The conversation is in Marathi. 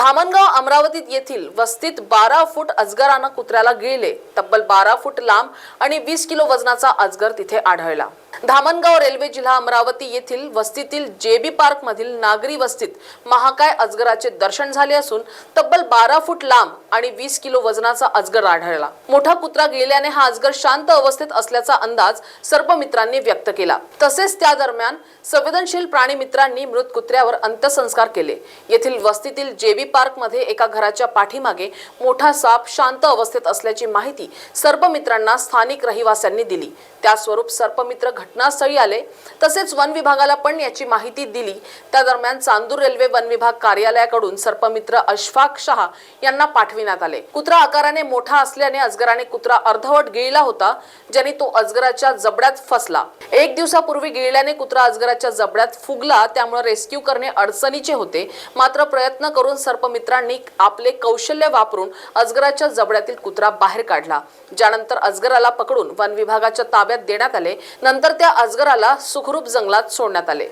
धामणगाव अमरावतीत येथील वस्तीत बारा फूट अजगरानं कुत्र्याला गिळले तब्बल बारा फूट लांब आणि वीस किलो वजनाचा अजगर तिथे आढळला. धामणगाव रेल्वे जिल्हा अमरावती येथील वस्तीतील जेबी पार्क मधील नागरी वस्तीत महाकाय अजगराचे दर्शन झाले असून तब्बल बारा फूट लांब आणि वीस किलो वजनाचा अजगर आढळला. मोठा कुत्रा गेल्याने हा अजगर शांत अवस्थेत असल्याचा अंदाज सर्पमित्रांनी व्यक्त केला. तसेच त्या दरम्यान संवेदनशील प्राणी मित्रांनी मृत कुत्र्यावर अंत्यसंस्कार केले. येथील वस्तीतील जेबी पार्कमध्ये एका घराच्या पाठीमागे मोठा साप शांत अवस्थेत असल्याची माहिती सर्पमित्रांना स्थानिक रहिवाशांनी दिली. त्या स्वरूप सर्पमित्र घटनास्थळी आले. तसेच वन विभागाला पण याची माहिती दिली. त्या दरम्यान चांदूर रेल्वे वन विभाग कार्यालयाकडून सर्पमित्र अशफाक शहा यांना पाठविण्यात आले. कुत्रा आकाराने मोठा असल्याने अजगराने कुत्रा अर्धवट गिळला होता ज्याने तो अजगराच्या जबड्यात फसला. एक दिवसापूर्वी गिळल्याने कुत्रा अजगराच्या जबड्यात फुगला त्यामुळे रेस्क्यू करणे अडचणीचे होते. मात्र प्रयत्न करून सर्पमित्रांनी आपले कौशल्य वापरून अजगराच्या जबड्यातील कुत्रा बाहेर काढला. ज्यानंतर अजगराला पकडून वन विभागाच्या ताब्यात देण्यात आले. नंतर त्या अजगराला सुखरूप जंगलात सोडण्यात आले.